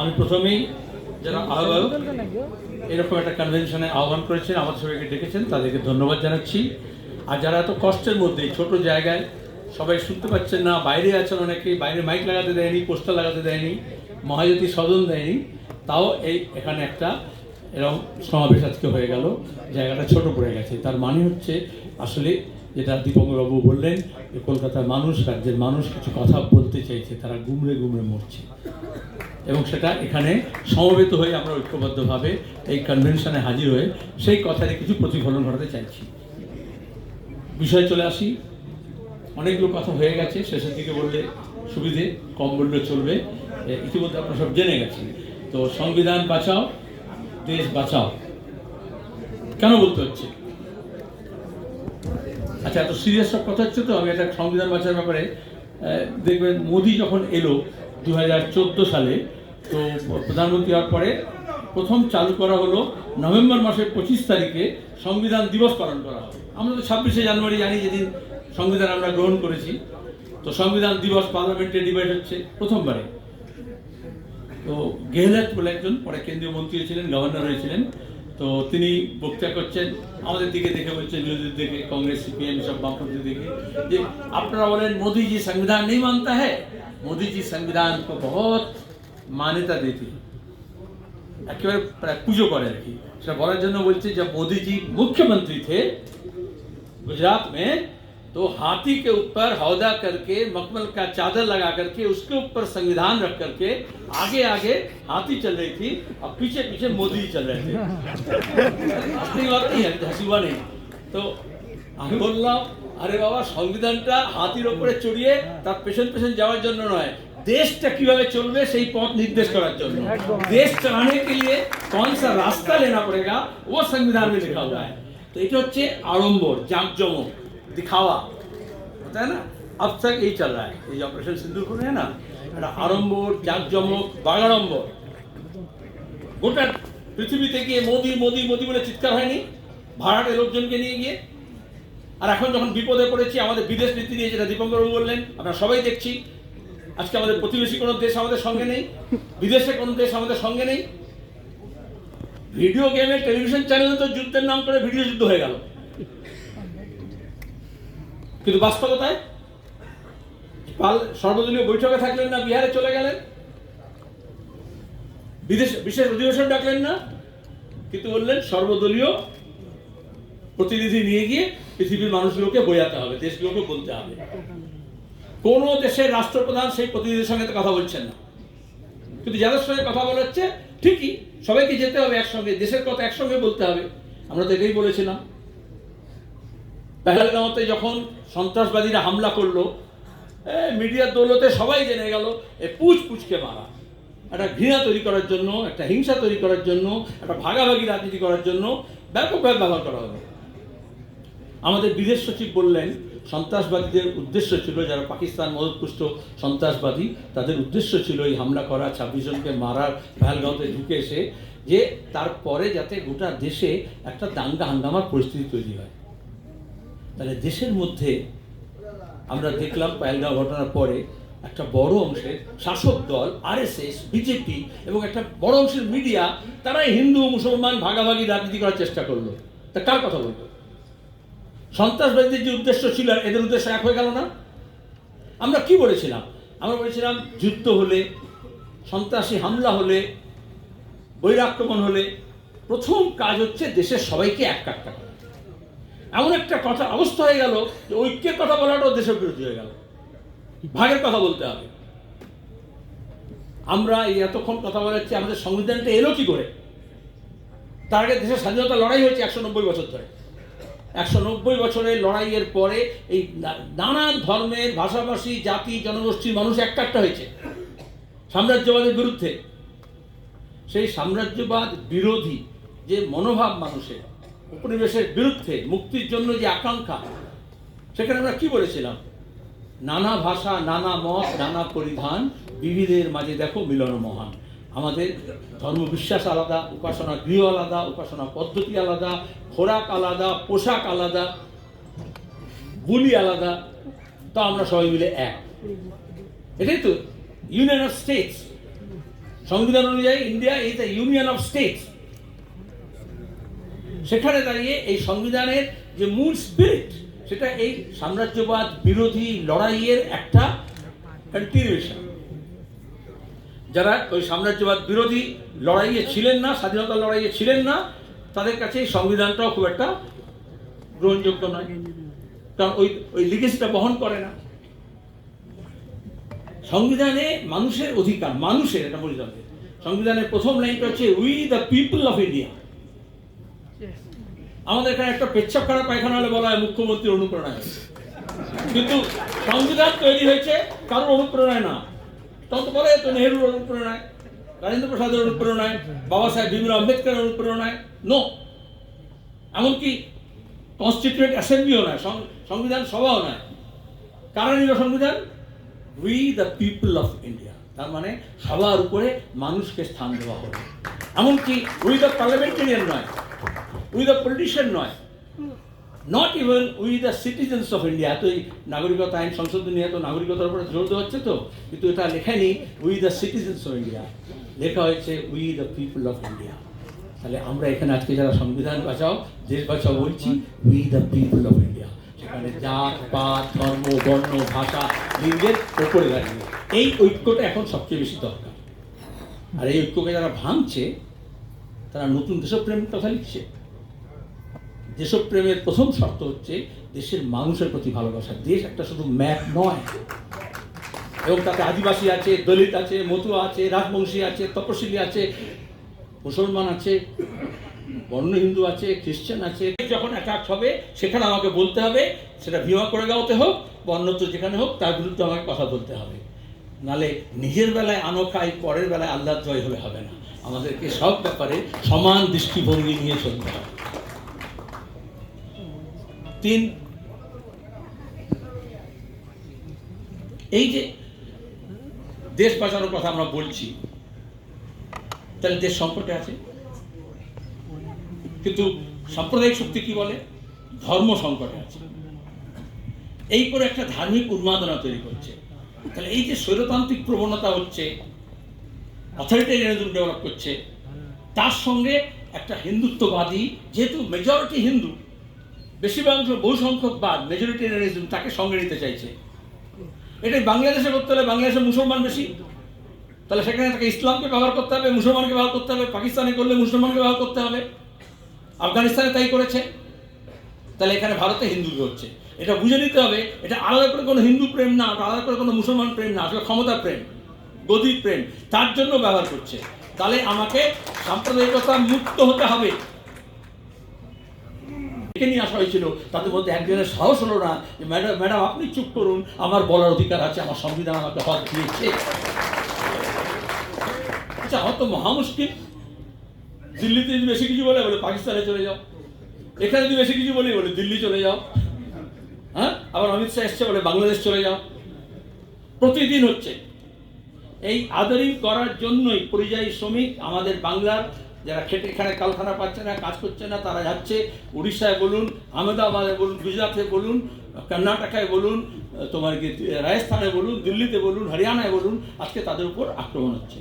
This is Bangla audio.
আমি প্রথমেই যারা আহ্বায়ক এরকম একটা কনভেনশনে আহ্বান করেছেন, আমার সবাইকে ডেকেছেন, তাদেরকে ধন্যবাদ জানাচ্ছি। আর যারা এত কষ্টের মধ্যে ছোট জায়গায় সবাই শুনতে পাচ্ছেন না, বাইরে আছেন অনেকেই বাইরে মাইক লাগাতে দেয়নি পোস্টার লাগাতে দেয়নি, মহাজ্যোতি সদন দেয়নি, তাও এই এখানে একটা এরকম সমাবেশ আজকে হয়ে গেল, জায়গাটা ছোট পড়ে গেছে। তার মানে হচ্ছে আসলে যেটা দীপঙ্করবাবু বললেন, যে কলকাতার মানুষ, রাজ্যের মানুষ কিছু কথা বলতে চাইছে, তারা গুমড়ে গুমড়ে মরছে। এবং সেটা এখানে সমবেত হয়ে আমরা ঐক্যবদ্ধভাবে এই কনভেনশনে হাজির হয়ে সেই কথারই কিছু প্রতিফলন ঘটাতে চাইছি। বিষয়ে চলে আসি। অনেকগুলো কথা হয়ে গেছে, শেষের দিকে বললে সুবিধে, কম বললে চলবে। ইতিমধ্যে আপনারা সব জেনে গেছেন। তো সংবিধান বাঁচাও, দেশ বাঁচাও। কেন বলতে হচ্ছে? আচ্ছা এত সিরিয়াস সব কথা হচ্ছে তো, আমি একটা সংবিধান বাঁচার ব্যাপারে দেখবেন মোদি যখন এলো দু হাজার চোদ্দ সালে তো প্রধানমন্ত্রী হওয়ার পরে প্রথম চালু করা হলো নভেম্বর মাসের পঁচিশ তারিখে সংবিধান দিবস পালন করা হবে আমরা তো ছাব্বিশে জানুয়ারি জানি যেদিন সংবিধান আমরা গ্রহণ করেছি। তো সংবিধান দিবস পার্লামেন্টে ডিবেট হচ্ছে প্রথমবারে। তো গেহলট বলে একজন, পরে কেন্দ্রীয় মন্ত্রী ছিলেন, গভর্নর হয়েছিলেন। তো তিনি বক্তা করছেন, আমাদের দিকে দেখে বলছেন বিরোধীর দিকে, কংগ্রেস, সিপিএম সব বামপন্থীর দিকে, যে আপনারা বলেন, মোদীজি সংবিধান নেই মানতা হ্যাঁ मोदी সংবিধান संविधान को मान्यता देती है একেবারে প্রায় পুজো করে আর কি সেটা বলার জন্য বলছে যে মোদিজি मुख्यमंत्री थे गुजरात में तो हाथी के ऊपर हौदा करके मखमल का चादर लगा करके उसके ऊपर संविधान रख करके आगे आगे हाथी चल रही थी और पीछे पीछे मोदी जी चल रहे थे আসলে বাত নেই হাসি हुआ नहीं তো আমি বললাম আরে বাবা সংবিধানটা হাতির ওপরে চড়িয়ে তার পেছন পেছন যাওয়ার জন্য নয় দেশটা কিভাবে চলবে সেই পথ নির্দেশ করার জন্য देश चलाने के लिए कौन सा रास्ता लेना पड़ेगा वो संविधान में लिखा हुआ है तो এটা হচ্ছে আড়ম্বর জাঁকজমক दिखावा होता है ना अब तक यही चल रहा है ये जो ऑपरेशन सिंदूर করে है ना এটা আড়ম্বর জাঁকজমক বাগাড়ম্বর গোটা পৃথিবীতে গিয়ে মোদি মোদি মোদি বলে চিৎকার হয়নি ভাড়াটে লোকজনকে নিয়ে গিয়ে আর এখন যখন বিপদে পড়েছি আমাদের বিদেশ নীতি নিয়ে যেটা দীপঙ্করবাবু বললেন আমরা সবাই দেখছি আজকে আমাদের প্রতিবেশী কোনো দেশ আমাদের সঙ্গে নেই, বিদেশে কোনো দেশ আমাদের সঙ্গে নেই। ভিডিও গেমে টেলিভিশন চ্যানেলে তো যুদ্ধের নাম করে ভিডিও যুদ্ধ হয়ে গেল। কিন্তু বাস্তবতায় পাল সর্বদলীয় বৈঠকে থাকলেন না, বিহারে চলে গেলেন। বিদেশ বিশেষ অধিবেশন ডাকলেন না, কিন্তু বললেন সর্বদলীয় প্রতিনিধি নিয়ে গিয়ে পৃথিবীর মানুষগুলোকে বোঝাতে হবে, দেশগুলোকে বলতে হবে। কোন দেশের রাষ্ট্রপ্রধান সেই প্রতিনিধির সঙ্গে তো কথা বলছেন না। কিন্তু যাদের সঙ্গে কথা বলা হচ্ছে, ঠিকই, সবাইকে যেতে হবে একসঙ্গে, দেশের কথা একসঙ্গে বলতে হবে। আমরা তো এটাই বলেছিলাম। পেহেলগাঁওতে যখন সন্ত্রাসবাদীরা হামলা করল মিডিয়ার দৌলতে সবাই জেনে গেল, এ পুচ পুচকে মারা। একটা ঘৃণা তৈরি করার জন্য, একটা হিংসা তৈরি করার জন্য, একটা ভাগাভাগি রাজনীতি করার জন্য ব্যাপকভাবে ব্যবহার করা হলো। আমাদের বিদেশ সচিব বললেন, সন্ত্রাসবাদীদের উদ্দেশ্য ছিল যারা পাকিস্তান মদতপুষ্ট সন্ত্রাসবাদী, তাদের উদ্দেশ্য ছিল এই হামলা করা, ছাব্বিশ জনকে মারার, পেহেলগাঁওতে ঢুকে এসে, যে তারপরে যাতে গোটা দেশে একটা দাঙ্গা হাঙ্গামার পরিস্থিতি তৈরি হয়। তাহলে দেশের মধ্যে আমরা দেখলাম পেহেলগাঁও ঘটনার পরে একটা বড় অংশের শাসক দল, আরএসএস, বিজেপি এবং একটা বড় অংশের মিডিয়া, তারাই হিন্দু, মুসলমান ভাগাভাগি, রাজনীতি করার চেষ্টা করল। তা কার কথা বলব? সন্ত্রাসবাদীদের যে উদ্দেশ্য ছিল, এদের উদ্দেশ্য এক হয়ে গেল না? আমরা কি বলেছিলাম? আমরা বলেছিলাম যুদ্ধ হলে, সন্ত্রাসী হামলা হলে, বৈরাক্রমণ হলে প্রথম কাজ হচ্ছে দেশের সবাইকে এক কাটটা করা এমন একটা কথা অবস্থা হয়ে গেল যে ঐক্যের কথা বলাটাও দেশের বিরোধী হয়ে গেল। ভাগের কথা বলতে হবে। আমরা এই এতক্ষণ কথা বলাচ্ছি আমাদের সংবিধানটা এলো কি করে? তার আগে দেশের স্বাধীনতা লড়াই হয়েছে একশো নব্বই বছর ধরে। একশো নব্বই বছরের লড়াইয়ের পরে এই নানান ধর্মের ভাষাভাষী, জাতি, জনগোষ্ঠীর মানুষ একটা হয়েছে। সাম্রাজ্যবাদের বিরুদ্ধে। সেই সাম্রাজ্যবাদ বিরোধী যে মনোভাব মানুষের, উপনিবেশের বিরুদ্ধে মুক্তির জন্য যে আকাঙ্ক্ষা, সেখানে আমরা কি বলেছিলাম? নানা ভাষা, নানা মত, নানা পরিধান, বিবিধের মাঝে দেখো মিলন মহান। আমাদের ধর্ম বিশ্বাস আলাদা, উপাসনা গৃহ আলাদা, উপাসনা পদ্ধতি আলাদা, খোরাক আলাদা, পোশাক আলাদা, বুলি আলাদা, তা আমরা সবাই মিলে এক। এটাই তো ইউনিয়ন অফ স্টেটস সংবিধান অনুযায়ী India is the union of states সেখানে দাঁড়িয়ে এই সংবিধানের যে মূল স্পিরিট সেটা এই সাম্রাজ্যবাদ বিরোধী লড়াইয়ের একটা কন্টিনিউশন যারা ওই সাম্রাজ্যবাদ বিরোধী লড়াইয়ে ছিলেন না, স্বাধীনতা লড়াইয়ে ছিলেন না, তাদের কাছে এই সংবিধানটাও খুব একটা গ্রহণযোগ্য নয়। কারণ ওই ওই লিগেসিটা বহন করে না। সংবিধানে মানুষের অধিকার, মানুষের, এটা হবে সংবিধানের প্রথম লাইনটা হচ্ছে we the people of India আমাদের এখানে একটা পেচ্ছাপখানা পায়খানা হলে বলা হয় মুখ্যমন্ত্রীর অনুপ্রেরণায় কিন্তু সংবিধান তৈরি হয়েছে, কারোর অনুপ্রেরণায় না। তখন তো নেহরুর অনুপ্রেরণায় রাজেন্দ্র প্রসাদের অনুপ্রেরণায়, বাবা সাহেব ভীমরাও আম্বেদকরের অনুপ্রেরণায়। নো এমনকি কনস্টিটিউয়েন্ট অ্যাসেম্বলিও নয় সংবিধান সভাও নয় কারা নিল সংবিধান? We the people of India তার মানে সবার উপরে মানুষকে স্থান দেওয়া হবে। এমনকি উই দ্য পার্লামেন্টেরিয়ান নয় উই দ্য পলিটিশিয়ান নয় not even we the citizens of India এতই নাগরিকতা, আইন সংশোধন এত নাগরিকতার উপরে জোর দেওয়া হচ্ছে তো? কিন্তু এটা লেখা নেই we the citizens of India লেখা হয়েছে we the people of India তাহলে আমরা এখানে আজকে যারা সংবিধান বাঁচাও, দেশ বাঁচাও বলছি we the people of India সেখানে জাত, পাত, ধর্ম, বর্ণ, ভাষা, লিঙ্গের ওপরে দাঁড়িয়ে এই ঐক্যটা এখন সবচেয়ে বেশি দরকার। আর এই ঐক্যকে যারা ভাঙছে, তারা নতুন দেশপ্রেম কথা লিখছে। দেশপ্রেমের প্রথম শর্ত হচ্ছে দেশের মানুষের প্রতি ভালোবাসা। দেশ একটা শুধু ম্যাপ নয়। এবং তাতে আদিবাসী আছে, দলিত আছে, মতুয়া আছে, রাজবংশী আছে তপশিলি আছে, মুসলমান আছে, বর্ণ হিন্দু আছে খ্রিস্টান আছে। যখন অ্যাটাক হবে, সেখানে আমাকে বলতে হবে, সেটা ভীমা করে গাওতে হোক বা অন্যত্র যেখানে হোক, তার বিরুদ্ধে আমাকে কথা বলতে হবে। নালে নিজের বেলায় আনো খাই, পরের বেলায় আল্লাহ জয় হলে হবে না। আমাদেরকে সব ব্যাপারে সমান দৃষ্টিভঙ্গি নিয়ে চলতে হবে। তিন। এই যে দেশ বাঁচানোর কথা আমরা বলছি, তাহলে দেশ সংকটে আছে? কিন্তু সাম্প্রদায়িক শক্তি কি বলে? ধর্ম সংকটে আছে। এই করে একটা ধার্মিক উন্মাদনা তৈরি করছে। তাহলে এই যে স্বৈরতান্ত্রিক প্রবণতা হচ্ছে, অথরিটেরিয়ানিজম ডেভেলপ করছে, তার সঙ্গে একটা হিন্দুত্ববাদী, যেহেতু মেজরিটি হিন্দু বেশিরভাগ বহু সংখ্যক বাদ মেজরিটেরিয়ানিজম তাকে সঙ্গে নিতে চাইছে। এটাই বাংলাদেশে করতে হলে বাংলাদেশে মুসলমান বেশি। তাহলে সেখানে তাকে ইসলামকে ব্যবহার করতে হবে, মুসলমানকে ব্যবহার করতে হবে, পাকিস্তানে করলে মুসলমানকে ব্যবহার করতে হবে। আফগানিস্তানে তাই করেছে। তাহলে এখানে ভারতে হিন্দু হচ্ছে। এটা বুঝে নিতে হবে, এটা আলাদা করে কোনো হিন্দু প্রেম না, আলাদা করে কোনো মুসলমান প্রেম না, আসলে ক্ষমতা প্রেম, গদির প্রেম, তার জন্য ব্যবহার করছে। তাহলে আমাকে সাম্প্রদায়িকতা মুক্ত হতে হবে। ডেকে নিয়ে আসা হয়েছিল? তাদের মধ্যে একজনের সাহস হলো না যে, ম্যাডাম ম্যাডাম, আপনি চুপ করুন, আমার বলার অধিকার আছে, আমার সংবিধান আমাকে হক দিয়েছে। আচ্ছা হয়তো মহা মুশকিল। দিল্লিতে যদি বেশি কিছু বলে বলে পাকিস্তানে চলে যাও। এখানে যদি বেশি কিছু বলে বলে দিল্লি চলে যাও। হ্যাঁ? আবার অমিত শাহ এসছে, বলে বাংলাদেশ চলে যাও। প্রতিদিন হচ্ছে। এই আদরিং করার জন্যই পরিযায়ী শ্রমিক আমাদের বাংলার যারা খেটে এখানে কারখানা পাচ্ছে না, কাজ করছে না, তারা যাচ্ছে উড়িষ্যায় বলুন, আহমেদাবাদে বলুন, গুজরাটে বলুন, কর্ণাটকায় বলুন তোমার কি, রাজস্থানে বলুন, দিল্লিতে বলুন, হরিয়ানায় বলুন, আজকে তাদের উপর আক্রমণ হচ্ছে।